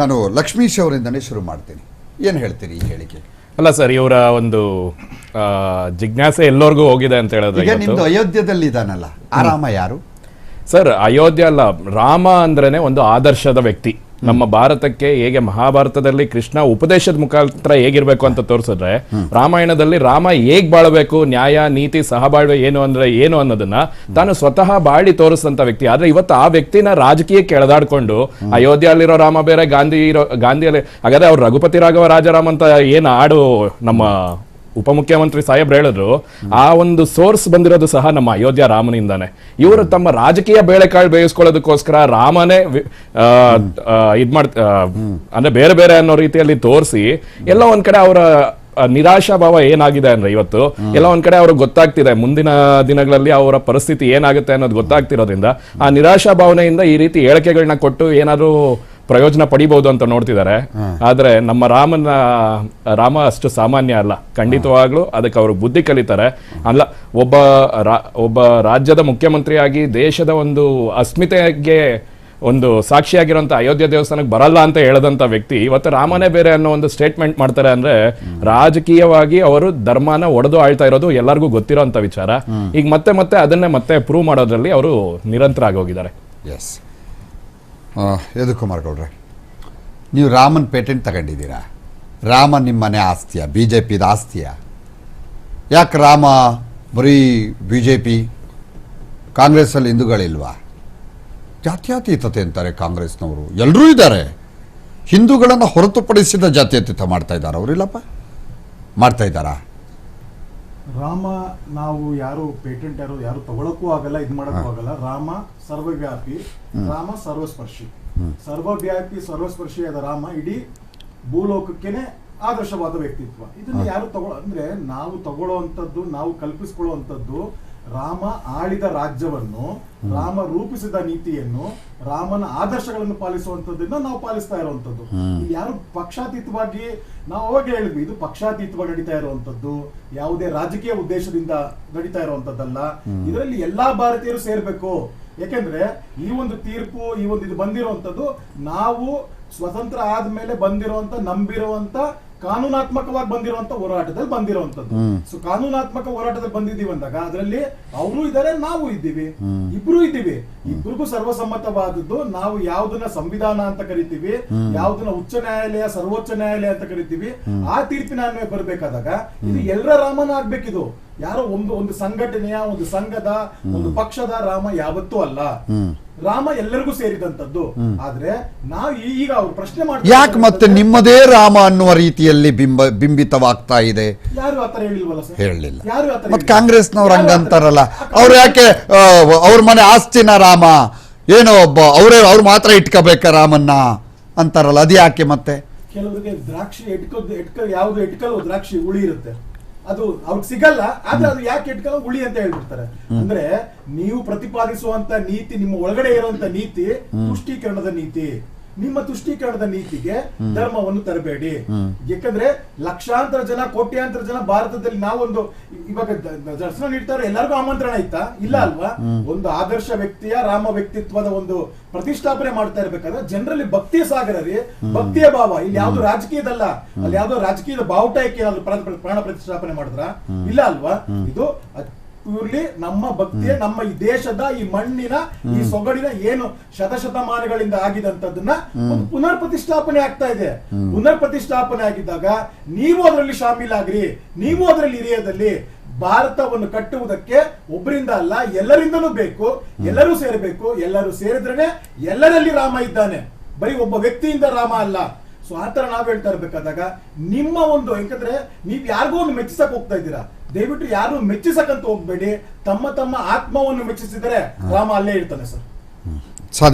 ನಾನು ಲಕ್ಷ್ಮೀಶ್ ಅವರಿಂದನೇ ಶುರು ಮಾಡ್ತೀನಿ. ಏನು ಹೇಳ್ತೀರಿ ಈ ಹೇಳಿಕೆ? ಅಲ್ಲ ಸರ್ ಇವರ ಒಂದು ಜಿಜ್ಞಾಸೆ ಎಲ್ಲರಿಗೂ ಹೋಗಿದೆ ಅಂತ ಹೇಳಿದ್ರೆ ಈಗ. ನಿಮ್ದು ಅಯೋಧ್ಯದಲ್ಲಿ ಇದಾನಲ್ಲ ಆ ರಾಮ ಯಾರು? ಸರ್ ಅಯೋಧ್ಯ ಅಲ್ಲ ರಾಮ ಅಂದ್ರೇನೆ ಒಂದು ಆದರ್ಶದ ವ್ಯಕ್ತಿ. ನಮ್ಮ ಭಾರತಕ್ಕೆ ಹೇಗೆ ಮಹಾಭಾರತದಲ್ಲಿ ಕೃಷ್ಣ ಉಪದೇಶದ ಮುಖಾಂತರ ಹೇಗಿರ್ಬೇಕು ಅಂತ ತೋರಿಸಿದ್ರೆ, ರಾಮಾಯಣದಲ್ಲಿ ರಾಮ ಹೇಗ್ ಬಾಳಬೇಕು, ನ್ಯಾಯ, ನೀತಿ, ಸಹಬಾಳ್ವೆ ಏನು ಅಂದ್ರೆ ಏನು ಅನ್ನೋದನ್ನ ತಾನು ಸ್ವತಃ ಬಾಳಿ ತೋರಿಸಿದಂತ ವ್ಯಕ್ತಿ. ಆದ್ರೆ ಇವತ್ತು ಆ ವ್ಯಕ್ತಿನ ರಾಜಕೀಯಕ್ಕೆ ಎಳೆದಾಡ್ಕೊಂಡು, ಅಯೋಧ್ಯೆಯಲ್ಲಿರೋ ರಾಮ ಬೇರೆ, ಗಾಂಧಿ ಇರೋ, ಗಾಂಧಿಯಲ್ಲಿ, ಹಾಗಾದ್ರೆ ಅವ್ರು ರಘುಪತಿ ರಾಘವ ರಾಜಾರಾಮ್ ಅಂತ ಏನು ಹಾಡು ನಮ್ಮ ಉಪಮುಖ್ಯಮಂತ್ರಿ ಸಾಹೇಬ್ ಹೇಳಿದ್ರು, ಆ ಒಂದು ಸೋರ್ಸ್ ಬಂದಿರೋದು ಸಹ ನಮ್ಮ ಅಯೋಧ್ಯ ರಾಮನಿಂದಾನೆ. ಇವರು ತಮ್ಮ ರಾಜಕೀಯ ಬೇಳೆಕಾಳು ಬೇಯಿಸ್ಕೊಳ್ಳೋದಕ್ಕೋಸ್ಕರ ರಾಮನೇ ಇದ್ ಮಾಡ್ ಅಂದ್ರೆ ಬೇರೆ ಬೇರೆ ಅನ್ನೋ ರೀತಿಯಲ್ಲಿ ತೋರಿಸಿ, ಎಲ್ಲ ಒಂದ್ ಕಡೆ ಅವರ ನಿರಾಶಾ ಭಾವ ಏನಾಗಿದೆ ಅಂದ್ರೆ ಇವತ್ತು, ಎಲ್ಲ ಒಂದ್ ಕಡೆ ಅವ್ರಿಗೆ ಗೊತ್ತಾಗ್ತಿದೆ, ಮುಂದಿನ ದಿನಗಳಲ್ಲಿ ಅವರ ಪರಿಸ್ಥಿತಿ ಏನಾಗುತ್ತೆ ಅನ್ನೋದು ಗೊತ್ತಾಗ್ತಿರೋದ್ರಿಂದ, ಆ ನಿರಾಶಾ ಭಾವನೆಯಿಂದ ಈ ರೀತಿ ಹೇಳಿಕೆಗಳನ್ನ ಕೊಟ್ಟು ಏನಾದ್ರು ಪ್ರಯೋಜನ ಪಡಿಬಹುದು ಅಂತ ನೋಡ್ತಿದ್ದಾರೆ. ಆದ್ರೆ ನಮ್ಮ ರಾಮನ ರಾಮ ಅಷ್ಟು ಸಾಮಾನ್ಯ ಅಲ್ಲ. ಖಂಡಿತವಾಗ್ಲೂ ಅದಕ್ಕೆ ಅವರು ಬುದ್ಧಿ ಕಲಿತಾರೆ. ಅಲ್ಲ ಒಬ್ಬ ರಾ- ಒಬ್ಬ ರಾಜ್ಯದ ಮುಖ್ಯಮಂತ್ರಿಯಾಗಿ ದೇಶದ ಒಂದು ಅಸ್ಮಿತೆಗೆ ಒಂದು ಸಾಕ್ಷಿಯಾಗಿರುವಂತ ಅಯೋಧ್ಯೆ ದೇವಸ್ಥಾನಕ್ಕೆ ಬರಲ್ಲ ಅಂತ ಹೇಳದಂತ ವ್ಯಕ್ತಿ ಇವತ್ತು ರಾಮನೇ ಬೇರೆ ಅನ್ನೋ ಒಂದು ಸ್ಟೇಟ್ಮೆಂಟ್ ಮಾಡ್ತಾರೆ ಅಂದ್ರೆ ರಾಜಕೀಯವಾಗಿ ಅವರು ಧರ್ಮನ ಒಡೆದು ಆಳ್ತಾ ಇರೋದು ಎಲ್ಲರಿಗೂ ಗೊತ್ತಿರೋ ವಿಚಾರ. ಈಗ ಮತ್ತೆ ಮತ್ತೆ ಅದನ್ನೇ ಮತ್ತೆ ಪ್ರೂವ್ ಮಾಡೋದ್ರಲ್ಲಿ ಅವರು ನಿರಂತರ ಆಗೋಗಿದ್ದಾರೆ ಎಸ್ ಯದುಕುಮಾರ್ ಗೌಡ್ರೆ ನೀವು ರಾಮನ್ ಪೇಟೆಂಟ್ ತಗೊಂಡಿದ್ದೀರಾ? ರಾಮ ನಿಮ್ಮ ಮನೆ ಆಸ್ತಿಯ ಬಿ ಜೆ ಪಿದ ಆಸ್ತಿಯ. ಯಾಕೆ ರಾಮ ಬರೀ ಬಿ ಜೆ ಪಿ ಕಾಂಗ್ರೆಸ್ಸಲ್ಲಿ ಹಿಂದೂಗಳಿಲ್ವಾ? ಜಾತ್ಯತೀತತೆ ಅಂತಾರೆ ಕಾಂಗ್ರೆಸ್ನವರು. ಎಲ್ಲರೂ ಇದ್ದಾರೆ. ಹಿಂದೂಗಳನ್ನು ಹೊರತುಪಡಿಸಿದ ಜಾತ್ಯತೀತ ಮಾಡ್ತಾ ಇದ್ದಾರೆ ಅವರಿಲ್ಲಪ್ಪ. ಮಾಡ್ತಾ ಇದ್ದಾರಾ? ರಾಮ ನಾವು ಯಾರು ಪೇಟೆಂಟ್ ಯಾರು ಯಾರು ತಗೊಳಕ್ಕೂ ಆಗಲ್ಲ ಇದ್ ಮಾಡಕ್ಕೂ ಆಗಲ್ಲ. ರಾಮ ಸರ್ವವ್ಯಾಪಿ ರಾಮ ಸರ್ವಸ್ಪರ್ಶಿ. ಸರ್ವವ್ಯಾಪಿ ಸರ್ವಸ್ಪರ್ಶಿಯಾದ ರಾಮ ಇಡೀ ಭೂಲೋಕಕ್ಕೇನೆ ಆದರ್ಶವಾದ ವ್ಯಕ್ತಿತ್ವ. ಇದನ್ನ ಯಾರು ತಗೊಳ ಅಂದ್ರೆ ನಾವು ತಗೊಳ್ಳುವಂಥದ್ದು ನಾವು ಕಲ್ಪಿಸ್ಕೊಳ್ಳುವಂಥದ್ದು ರಾಮ ಆಳಿದ ರಾಜ್ಯವನ್ನು ರಾಮ ರೂಪಿಸಿದ ನೀತಿಯನ್ನು ರಾಮನ ಆದರ್ಶಗಳನ್ನು ಪಾಲಿಸುವಂತದ್ದನ್ನ ನಾವು ಪಾಲಿಸ್ತಾ ಇರುವಂತದ್ದು ಯಾರು ಪಕ್ಷಾತೀತವಾಗಿ ನಾವು ಅವಾಗ ಹೇಳಿದ್ವಿ ಇದು ಪಕ್ಷಾತೀತವಾಗಿ ನಡೀತಾ ಇರುವಂತದ್ದು ಯಾವುದೇ ರಾಜಕೀಯ ಉದ್ದೇಶದಿಂದ ನಡೀತಾ ಇರುವಂತದ್ದಲ್ಲ ಇದರಲ್ಲಿ ಎಲ್ಲಾ ಭಾರತೀಯರು ಸೇರ್ಬೇಕು. ಯಾಕೆಂದ್ರೆ ಈ ಒಂದು ತೀರ್ಪು ಈ ಒಂದು ಇದು ಬಂದಿರುವಂತದ್ದು ನಾವು ಸ್ವತಂತ್ರ ಆದ್ಮೇಲೆ ಬಂದಿರುವಂತ ನಂಬಿರುವಂತ ಕಾನೂನಾತ್ಮಕವಾಗಿ ಬಂದಿರುವಂತ ಹೋರಾಟದಲ್ಲಿ ಬಂದಿರುವಂತದ್ದು. ಸೊ ಕಾನೂನಾತ್ಮಕ ಹೋರಾಟದಲ್ಲಿ ಬಂದಿದ್ದೀವಿ ಅಂದಾಗ ಅದರಲ್ಲಿ ಅವರು ಇದ್ದಾರೆ ನಾವು ಇದ್ದೀವಿ. ಇಬ್ರು ಇದ್ದೀವಿ. ಇಬ್ರಿಗೂ ಸರ್ವಸಮ್ಮತವಾದದ್ದು ನಾವು ಯಾವ್ದನ್ನ ಸಂವಿಧಾನ ಅಂತ ಕರಿತೀವಿ ಯಾವ್ದನ್ನ ಉಚ್ಚ ನ್ಯಾಯಾಲಯ ಸರ್ವೋಚ್ಚ ನ್ಯಾಯಾಲಯ ಅಂತ ಕರಿತೀವಿ ಆ ತೀರ್ಪಿನ ಅನ್ವಯ ಬರ್ಬೇಕಾದಾಗ ಇದು ಎಲ್ಲರ ರಾಮನ ಆಗ್ಬೇಕಿದು. ಯಾರೋ ಒಂದು ಒಂದು ಸಂಘಟನೆಯ ಒಂದು ಸಂಘದ ಒಂದು ಪಕ್ಷದ ರಾಮ ಯಾವತ್ತೂ ಅಲ್ಲ. ರಾಮ ಎಲ್ಲರಿಗೂ ಸೇರಿದಂತದ್ದು ಆದ್ರೆ ನಾವು ಈಗ ಅವ್ರು ಪ್ರಶ್ನೆ ಮಾಡಿ ಯಾಕೆ ಮತ್ತೆ ನಿಮ್ಮದೇ ರಾಮ ಅನ್ನುವ ರೀತಿಯಲ್ಲಿ ಬಿಂಬ ಬಿಂಬಿತವಾಗ್ತಾ ಇದೆ? ಯಾರು ಆತರ ಹೇಳಿಲ್ವಲ್ಲ ಸರ್? ಹೇಳಲಿಲ್ಲ ಯಾರು ಆತರ ಮತ್ತೆ. ಕಾಂಗ್ರೆಸ್ನವ್ರು ಹಂಗಂತಾರಲ್ಲ. ಅವ್ರು ಯಾಕೆ ಅವ್ರ ಮನೆ ಆಸ್ತಿನ ರಾಮ? ಏನೋ ಒಬ್ಬ ಅವರೇ ಅವ್ರು ಮಾತ್ರ ಇಟ್ಕೋಬೇಕ ರಾಮನ್ನ ಅಂತಾರಲ್ಲ ಅದು ಯಾಕೆ ಮತ್ತೆ? ಕೆಲವರಿಗೆ ದ್ರಾಕ್ಷಿ ಎಟ್ಕೋದು ಎಟ್ಕ ಯಾವ್ದು ಎಟ್ಕಲ್ ದ್ರಾಕ್ಷಿ ಉಳಿ ಇರುತ್ತೆ. ಅದು ಅವ್ರಿಗೆ ಸಿಗಲ್ಲ ಆದ್ರೆ ಅದು ಯಾಕೆ ಇಟ್ಕೊಂಡು ಹುಳಿ ಅಂತ ಹೇಳ್ಬಿಡ್ತಾರೆ. ಅಂದ್ರೆ ನೀವು ಪ್ರತಿಪಾದಿಸುವಂತ ನೀತಿ ನಿಮ್ಮ ಒಳಗಡೆ ಇರುವಂತ ನೀತಿ ಪುಷ್ಟೀಕರಣದ ನೀತಿ. ನಿಮ್ಮ ತುಷ್ಟೀಕರಣದ ನೀತಿಗೆ ಧರ್ಮವನ್ನು ತರಬೇಡಿ. ಯಾಕಂದ್ರೆ ಲಕ್ಷಾಂತರ ಜನ ಕೋಟ್ಯಾಂತರ ಜನ ಭಾರತದಲ್ಲಿ ನಾವೊಂದು ಇವಾಗ ದರ್ಶನ ನೀಡ್ತಾರೆ ಎಲ್ಲರಿಗೂ ಆಮಂತ್ರಣ ಇತ್ತಾ? ಇಲ್ಲ ಅಲ್ವಾ? ಒಂದು ಆದರ್ಶ ವ್ಯಕ್ತಿಯ ರಾಮ ವ್ಯಕ್ತಿತ್ವದ ಒಂದು ಪ್ರತಿಷ್ಠಾಪನೆ ಮಾಡ್ತಾ ಇರ್ಬೇಕಾದ್ರೆ ಜನರಲ್ಲಿ ಭಕ್ತಿಯ ಸಾಗರ ರೀ. ಭಕ್ತಿಯ ಭಾವ. ಇಲ್ಲಿ ಯಾವ್ದು ರಾಜಕೀಯದಲ್ಲ ಅಲ್ಲಿ ಯಾವ್ದೋ ರಾಜಕೀಯದ ಬಾವುಟಕ್ಕೆ ಪ್ರಾಣ ಪ್ರತಿಷ್ಠಾಪನೆ ಮಾಡಿದ್ರ? ಇಲ್ಲ ಅಲ್ವಾ? ಇದು ಪ್ಯೂರ್ಲಿ ನಮ್ಮ ಭಕ್ತಿಯ ನಮ್ಮ ಈ ದೇಶದ ಈ ಮಣ್ಣಿನ ಈ ಸೊಗಡಿನ ಏನು ಶತಶತಮಾನಗಳಿಂದ ಆಗಿದಂತದನ್ನ ಒಂದು ಪುನರ್ ಪ್ರತಿಷ್ಠಾಪನೆ ಆಗ್ತಾ ಇದೆ. ಪುನರ್ ಪ್ರತಿಷ್ಠಾಪನೆ ಆಗಿದ್ದಾಗ ನೀವು ಅದರಲ್ಲಿ ಶಾಮೀಲಾಗ್ರಿ ನೀವು ಅದರಲ್ಲಿ ಹಿರಿಯದಲ್ಲಿ ಭಾರತವನ್ನು ಕಟ್ಟುವುದಕ್ಕೆ ಒಬ್ಬರಿಂದ ಅಲ್ಲ ಎಲ್ಲರಿಂದಲೂ ಬೇಕು ಎಲ್ಲರೂ ಸೇರಬೇಕು ಎಲ್ಲರೂ ಸೇರಿದ್ರೆ ಎಲ್ಲರಲ್ಲಿ ರಾಮ ಇದ್ದಾನೆ. ಬರೀ ಒಬ್ಬ ವ್ಯಕ್ತಿಯಿಂದ ರಾಮ ಅಲ್ಲ. ಸೊ ಆತರ ನಾವ್ ಹೇಳ್ತಾ ಇರ್ಬೇಕಾದಾಗ ನಿಮ್ಮ ಒಂದು ಯಾಕಂದ್ರೆ ನೀವ್ ಯಾರಿಗೋ ಒಂದು ಮೆಚ್ಚಿಸಕ್ ಹೋಗ್ತಾ ಇದ್ದೀರಾ. ದಯವಿಟ್ಟು ಯಾರು ಮೆಚ್ಚಿಸಕಂತ ಹೋಗ್ಬೇಡಿ. ತಮ್ಮ ತಮ್ಮ ಆತ್ಮವನ್ನು ಮೆಚ್ಚಿಸಿದರೆ ರಾಮ ಅಲ್ಲೇ ಇರ್ತಾನೆ ಸರ್.